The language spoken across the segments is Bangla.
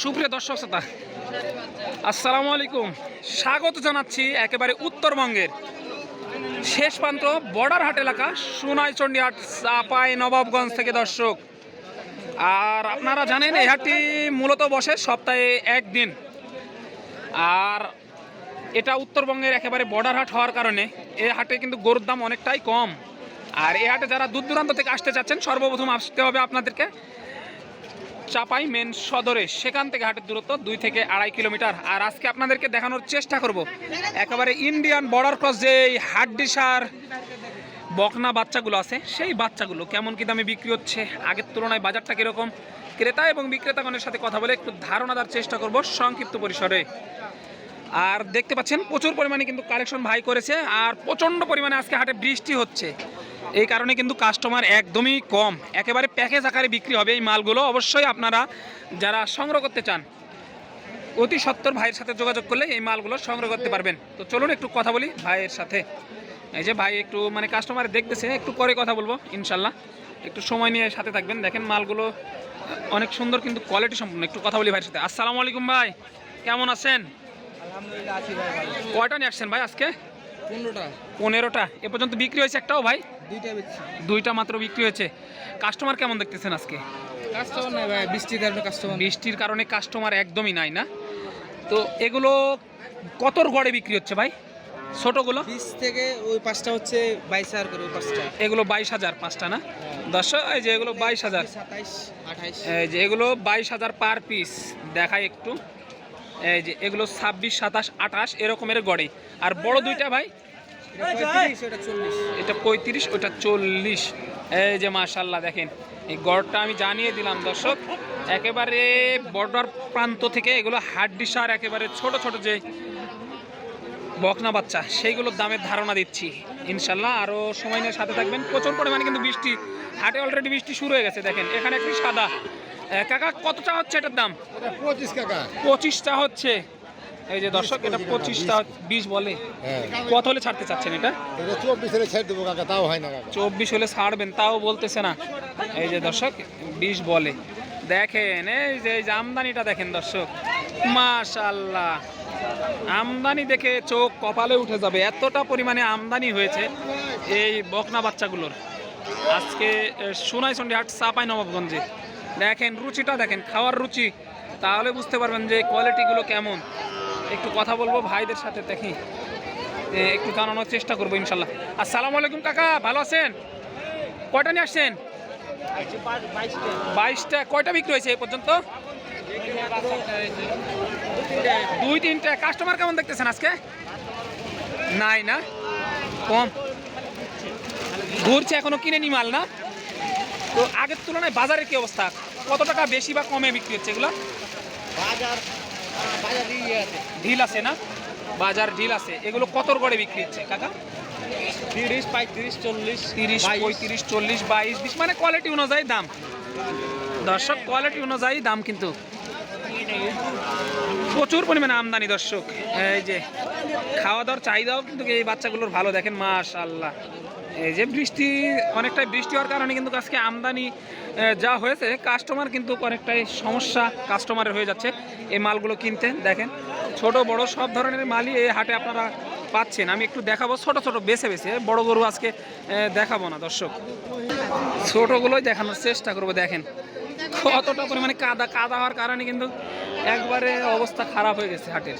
সুপ্রিয় দর্শক শ্রোতা, আসসালামু আলাইকুম। স্বাগত জানাচ্ছি একেবারে উত্তরবঙ্গের শেষ প্রান্ত বর্ডার হাট এলাকা, সোনাইচন্ডী হাট, চাপাই, নবাবগঞ্জ থেকে দর্শক। আর আপনারা জানেন, এই হাটটি মূলত বসে সপ্তাহে একদিন। আর এটা উত্তরবঙ্গের একেবারে বর্ডার হাট হওয়ার কারণে এই হাটে কিন্তু গরুর দাম অনেকটাই কম। আর এই হাটে যারা দূর দূরান্ত থেকে আসতে চাচ্ছেন, সর্বপ্রথম আসতে হবে আপনাদেরকে চাপাই মেন সদরে, সেখান থেকে হাটের দূরত্ব দুই থেকে আড়াই কিলোমিটার। আর আজকে আপনাদেরকে দেখানোর চেষ্টা করব, একেবারে ইন্ডিয়ান বর্ডার ক্রস যে হাড্ডিসার বকনা বাচ্চাগুলো আছে, সেই বাচ্চাগুলো কেমন কি দামে বিক্রি হচ্ছে? আগের তুলনায় বাজারটা কীরকম? ক্রেতা এবং বিক্রেতাগণের সাথে কথা বলে একটু ধারণা দেওয়ার চেষ্টা করব সংক্ষিপ্ত পরিসরে। আর দেখতে পাচ্ছেন, প্রচুর পরিমাণে কিন্তু কালেকশন ভাই করেছে, আর প্রচণ্ড পরিমাণে আজকে হাটে বৃষ্টি হচ্ছে। এই কারণে কিন্তু কাস্টমার একদমই কম। একেবারে প্যাকেজ আকারে বিক্রি হবে এই মালগুলো। অবশ্যই আপনারা যারা সংগ্রহ করতে চান অতি সত্তর ভাইয়ের সাথে যোগাযোগ করলে এই মালগুলো সংগ্রহ করতে পারবেন। তো চলুন একটু কথা বলি ভাইয়ের সাথে। এই যে ভাই একটু মানে কাস্টমার দেখতেছে একটু পরে কথা বলব ইনশাল্লাহ। একটু সময় নিয়ে সাথে থাকবেন। দেখেন মালগুলো অনেক সুন্দর কিন্তু কোয়ালিটি সম্পূর্ণ একটু কথা বলি ভাইয়ের সাথে। আসসালামু আলাইকুম ভাই কেমন আছেন? আলহামদুলিল্লাহ আছি ভাই ভালো। কয়টা নিয়ে আসছেন ভাই আজকে? পনেরোটা। এ পর্যন্ত বিক্রি হয়েছে একটাও ভাই? দুইটা দুইটা মাত্র বিক্রি হয়েছে। কাস্টমার কেমন দেখতেছেন আজকে? কাস্টমার নাই ভাই বৃষ্টির কারণে কাস্টমার বৃষ্টির কারণে কাস্টমার একদমই নাই না? তো এগুলো কতর গড়ে বিক্রি হচ্ছে ভাই? ছোটগুলো? বিশ থেকে ওই পাঁচটা হচ্ছে বাইশ হাজার করে ওই পাঁচটা। এগুলো বাইশ হাজার পাঁচটা না? দশ এই যে এগুলো বাইশ হাজার। সাতাইশ আঠাইশ। এই যে এগুলো বাইশ হাজার পার পিস দেখাই একটু। এই যে এগুলো ছাব্বিশ সাতাশ আঠাশ এরকমের গড়ে। আর বড় দুইটা ভাই? এটা পঁয়ত্রিশ ওটা চল্লিশ। এই যে মাশাল্লাহ দেখেন। এই গড়টা আমি জানিয়ে দিলাম দর্শক। একেবারে বর্ডার প্রান্ত থেকে এগুলো হাড্ডি সার একেবারে ছোট ছোট যে বকনা বাচ্চা সেইগুলোর দামের ধারণা দিচ্ছি। ইনশাল্লাহ আরও সময় নিয়ে সাথে থাকবেন। প্রচুর পরিমাণে কিন্তু বৃষ্টি হাটে অলরেডি বৃষ্টি শুরু হয়ে গেছে দেখেন। এখানে একটি সাদা। কাকা কত চা হচ্ছে এটার দাম? পঁচিশ টাকা পঁচিশটা হচ্ছে। এই যে দর্শক এটা পঁচিশটা বিশ বলে। হ্যাঁ। কত হলে ছাড়তে চাচ্ছেন এটা? চব্বিশ হলে ছেড়ে দেবো কাকা তাও হয় না চব্বিশ হলে ছাড়বেন তাও বলতেছে না। এই যে দর্শক বিশ বলে। দেখেন এই যে আমদানিটা দেখেন দর্শক। মাশাল্লাহ আমদানি দেখে চোখ কপালে উঠে যাবে। এতটা পরিমাণে আমদানি হয়েছে এই বকনা বাচ্চাগুলোর। আজকে সোনাই সোনাইচন্ডী হাট চাপাই নবাবগঞ্জে। দেখেন রুচিটা, দেখেন খাওয়ার রুচি। তাহলে বুঝতে পারবেন যে কোয়ালিটিগুলো কেমন। একটু কথা বলব ভাইদের সাথে, দেখি। একটু জানানোর চেষ্টা করব ইনশাল্লাহ। আসসালামু আলাইকুম কাকা, ভালো আছেন? কয়টা নিয়ে আসছেন? বাইশটা। কয়টা বিক্রি হয়েছে এই পর্যন্ত? দুই তিনটা। কাস্টমার কেমন দেখতেছেন আজকে? নাই না? কম। ঘুরছে এখনও কিনে নি মাল না? তো আগের তুলনায় বাজারের কি অবস্থা? কত টাকা বেশি বা কমে বিক্রি হচ্ছে এগুলো? ইয়ে ঢিল আছে না? বাজার ঢিল আছে। এগুলো কতর গড়ে বিক্রি হচ্ছে কাকা? তিরিশ পঁয়ত্রিশ চল্লিশ তিরিশ। পঁয়ত্রিশ চল্লিশ বাইশ বিশ মানে কোয়ালিটি অনুযায়ী দাম। দর্শক কোয়ালিটি অনুযায়ী দাম কিন্তু। প্রচুর পরিমাণে আমদানি, দর্শক। এই যে খাওয়া দাওয়ার চাহিদাও কিন্তু এই বাচ্চাগুলোর ভালো, দেখেন মাশাল্লাহ এই যে বৃষ্টি, অনেকটাই বৃষ্টি হওয়ার কারণে কিন্তু আজকে আমদানি যা হয়েছে কাস্টমার কিন্তু অনেকটাই সমস্যা কাস্টমারের হয়ে যাচ্ছে। এই মালগুলো কিনতে, দেখেন, ছোট, বড়, সব ধরনের মালই এই হাটে আপনারা পাচ্ছেন। আমি একটু দেখাবো, ছোট ছোট, বেছে বেছে, বড় গরু আজকে দেখাবো না, দর্শক। ছোটগুলোই দেখানোর চেষ্টা করব, দেখেন। কতটা পরিমাণে কাদা কাদা হওয়ার কারণে কিন্তু একবারে অবস্থা খারাপ হয়ে গেছে হাটের।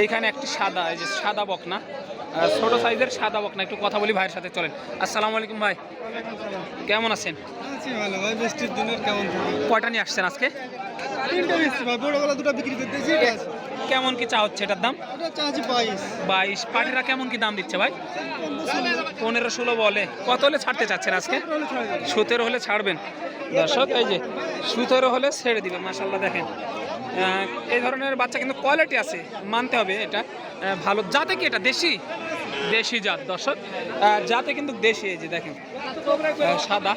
এইখানে একটি সাদা এই যে সাদা বকনা ছোট সাইজের সাদা বকনা। একটু কথা বলি ভাইয়ের সাথে চলেন। আসসালামু আলাইকুম ভাই। কেমন আছেন? কয়টা নিয়ে আসছেন আজকে? বড় বেচছি দুটো বিক্রি করতেছি কেমন কি চা হচ্ছে এটার দাম? বাইশ। পাটিরা কেমন কি দাম দিচ্ছে ভাই? পনেরো ষোলো বলে। কত হলে ছাড়তে চাচ্ছেন আজকে? সতেরো হলে ছাড়বেন। দর্শক এই যে সতেরো হলে ছেড়ে দিবেন মাসাল্লাহ দেখেন। এই ধরনের বাচ্চা কিন্তু কোয়ালিটি আছে মানতে হবে এটা। ভালো জাতে কি এটা? দেশি? দেশি জাত দর্শক। জাতে কিন্তু দেশি এই যে দেখেন। সাদা।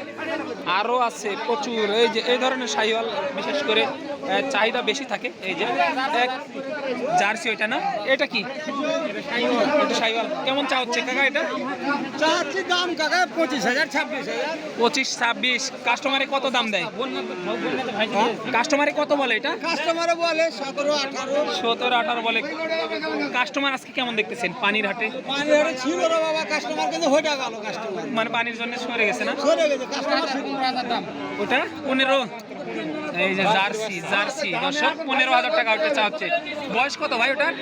আরও আছে প্রচুর এই যে এই ধরনের শাহিওয়াল বিশেষ করে চাহিদা বেশি থাকে এই যে এক জার্সি ওইটা না? এটা কি? সাইওয়াল। কেমন চা হচ্ছে কাকা এটা? চাচ্ছি দাম কাকা পঁচিশ হাজার ছাব্বিশ হাজার। পঁচিশ ছাব্বিশ। কাস্টমারে কত দাম দেয়? কাস্টমারে কত বলে এটা? কাস্টমারে বলে সতেরো আঠারো। সতেরো আঠারো বলে। কাস্টমার আজকে কেমন দেখতেছেন পানির হাটে? পানি হাটে ছিল বাবা কাস্টমার কিন্তু হয়ে গেল কাস্টমার। মানে পানির জন্য সরে গেছে না? সরে গেছে কাস্টমার ওটা? পনেরো? এই যে জার্সি জার্সি দর্শক পনেরো হাজার টাকা ওটা চা হচ্ছে। বয়স কত ভাই ওটার?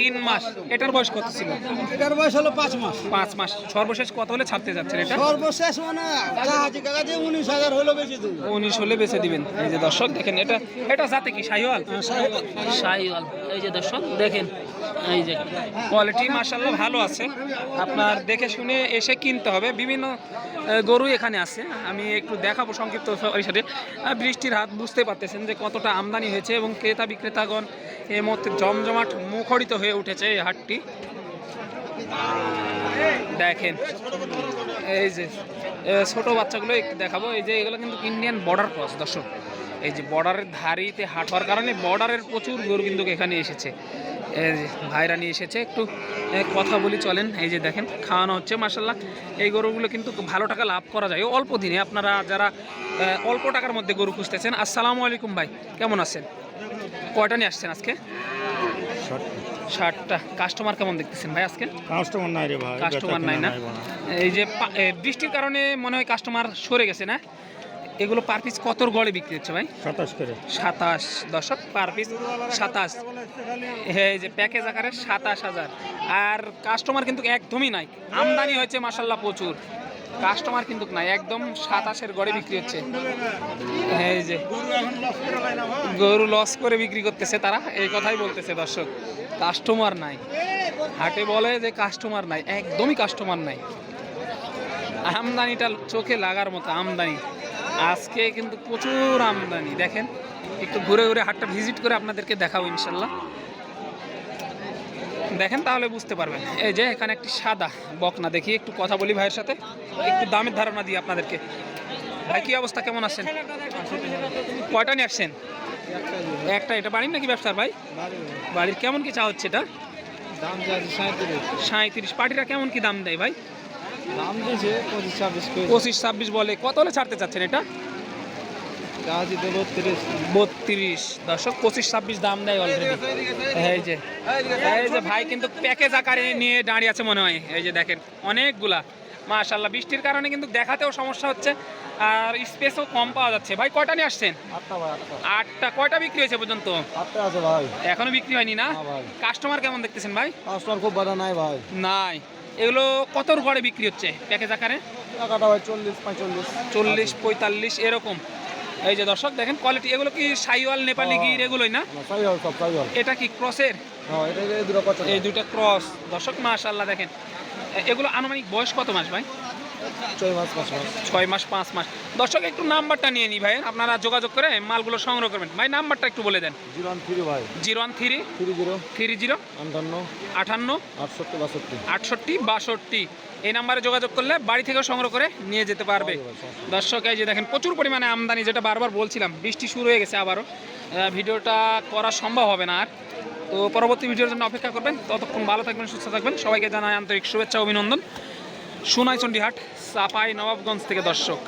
তিন মাস। এটার বয়স কত ছিল? এটার বয়স হলো পাঁচ মাস। পাঁচ মাস। সর্বশেষ কত হলে ছাড়তে যাচ্ছেন এটা? সর্বশেষ মানে উনিশ হাজার হলো বেশি দূর উনিশ হলে বেছে দিবেন। এই যে দর্শক দেখেন এটা এটা যাতে কি? সাইওয়াল সাইওয়াল এই যে দর্শক দেখেন এই যে কোয়ালিটি মার্শাল্লাহ ভালো আছে। আপনার দেখে শুনে এসে কিনতে হবে। বিভিন্ন গরু এখানে আছে। আমি একটু দেখাবো সংক্ষিপ্ত আহ, বৃষ্টির হাত বুঝতে পারতেছেন যে কতটা আমদানি হয়েছে এবং ক্রেতা বিক্রেতাগণ এই মুহূর্তে জমজমাট মুখরিত হয়ে উঠেছে এই হাটটি। দেখেন এই যে এ, ছোট বাচ্চাগুলো একটু দেখাবো। এই যে এগুলো কিন্তু ইন্ডিয়ান বর্ডার ক্রস দর্শক। এই যে বর্ডারের ধারিতে হাট হওয়ার কারণে বর্ডারের প্রচুর গরু কিন্তু এখানে এসেছে। ভাইরা নিয়ে এসেছে। একটু কথা বলি চলেন। এই যে দেখেন খাওয়ানো হচ্ছে মাসাল্লাহ এই গরুগুলো কিন্তু ভালো টাকা লাভ করা যায়। অল্প দিনে আপনারা যারা অল্প টাকার মধ্যে গরু খুঁজতেছেন আসসালামু আলাইকুম ভাই কেমন আছেন? কয়টা নিয়ে আসছেন আজকে? ষাটটা। কাস্টমার কেমন দেখতেছেন ভাই আজকে? কাস্টমার নাই রে ভাই কাস্টমার নাই না? এই যে বৃষ্টির কারণে মনে হয় কাস্টমার সরে গেছে না? এগুলো পার পিস কতর গড়ে বিক্রি হচ্ছে ভাই? সাতাশ করে। সাতাশ দশক পার পিস সাতাশ। হ্যাঁ এই যে প্যাকেজ আকারে সাতাশ হাজার। আর কাস্টমার কিন্তু একদমই নাই। আমদানি হয়েছে মাসাল্লাহ প্রচুর। কাস্টমার কিন্তু নাই একদম সাতাশের গড়ে বিক্রি হচ্ছে। এই যে গরু লস করে বিক্রি করতেছে তারা এই কথাই বলতেছে দর্শক। কাস্টমার নাই। হাটে বলে যে কাস্টমার নাই একদমই কাস্টমার নাই। আমদানিটা চোখে লাগার মতো আমদানি। আজকে কিন্তু প্রচুর আমদানি। দেখেন একটু ঘুরে ঘুরে হাটটা ভিজিট করে আপনাদেরকে দেখাবো ইনশাল্লাহ। দেখেন তাহলে বুঝতে পারবেন। এই যে এখানে একটি সাদা বকনা। দেখি একটু কথা বলি ভাইয়ের সাথে। একটু দামের ধারণা দিই আপনাদেরকে। ভাই কি অবস্থা? কেমন আছেন? কয়টা নিয়ে আসছেন? একটা এটা বাড়ির নাকি ব্যবসার ভাই? বাড়ির। কেমন কি চা হচ্ছে এটা? দাম সাঁত্রিশ সাঁত্রিশ পার্টিরা কেমন কি দাম দেয় ভাই? দাম দিয়েছে পঁচিশ ছাব্বিশ পঁচিশ ছাব্বিশ বলে। কত হলে ছাড়তে চাচ্ছেন এটা? বত্রিশ। দর্শক পঁচিশ ছাব্বিশ দাম দেয় অলরেডি এই যে এই যে ভাই কিন্তু প্যাকেজ আকারে নিয়ে দাঁড়িয়ে আছে মনে হয়। এই যে দেখেন অনেকগুলা। মাশাল্লাহ বৃষ্টির কারণে কিন্তু দেখাতেও সমস্যা হচ্ছে আর স্পেসও কম পাওয়া যাচ্ছে। ভাই কয়টা নিয়ে আসছেন? আটটা কয়টা বিক্রি হয়েছে পর্যন্ত? ভাই। এখনও বিক্রি হয়নি না? কাস্টমার কেমন দেখতেছেন ভাই? কাস্টমার খুব বাড়া নাই ভাই। নাই। এগুলো কতর ঘরে বিক্রি হচ্ছে প্যাকেজ আকারে? টাকাটা হয় চল্লিশ পঁয়তাল্লিশ। চল্লিশ পঁয়তাল্লিশ এরকম। এই যে দর্শক দেখেন কোয়ালিটি এগুলো কি সাইওয়াল নেপালি গির এগুলোই না? সব সাই হল এটা কি ক্রসের? হ্যাঁ এই দুটা ক্রস দর্শক মাশাল্লাহ দেখেন। এগুলো আনুমানিক বয়স কত মাস ভাই? ছয় মাস পাঁচ মাস। দর্শক একটু নাম্বারটা নিয়ে নিই ভাই। আপনারা যোগাযোগ করে মালগুলো সংগ্রহ করবেন। ভাই নাম্বারটা একটু বলে দেন। জিরো ওয়ান থ্রি ভাই। Zero one three three zero. Three zero আটান্ন। আটান্ন আটষট্টি বাষট্টি। আটষট্টি বাষট্টি। এই নাম্বারে যোগাযোগ করলে বাড়ি থেকেও সংগ্রহ করে নিয়ে যেতে পারবে। দর্শক এই যে দেখেন প্রচুর পরিমাণে আমদানি যেটা বারবার বলছিলাম বৃষ্টি শুরু হয়ে গেছে আবারও। ভিডিওটা করা সম্ভব হবে না আর। তো পরবর্তী ভিডিওর জন্য অপেক্ষা করবেন। ততক্ষণ ভালো থাকবেন সুস্থ থাকবেন। সবাইকে জানাই আন্তরিক শুভেচ্ছা অভিনন্দন। সোনাইচন্ডী হাট সাপাই নবাবগঞ্জ থেকে দর্শক।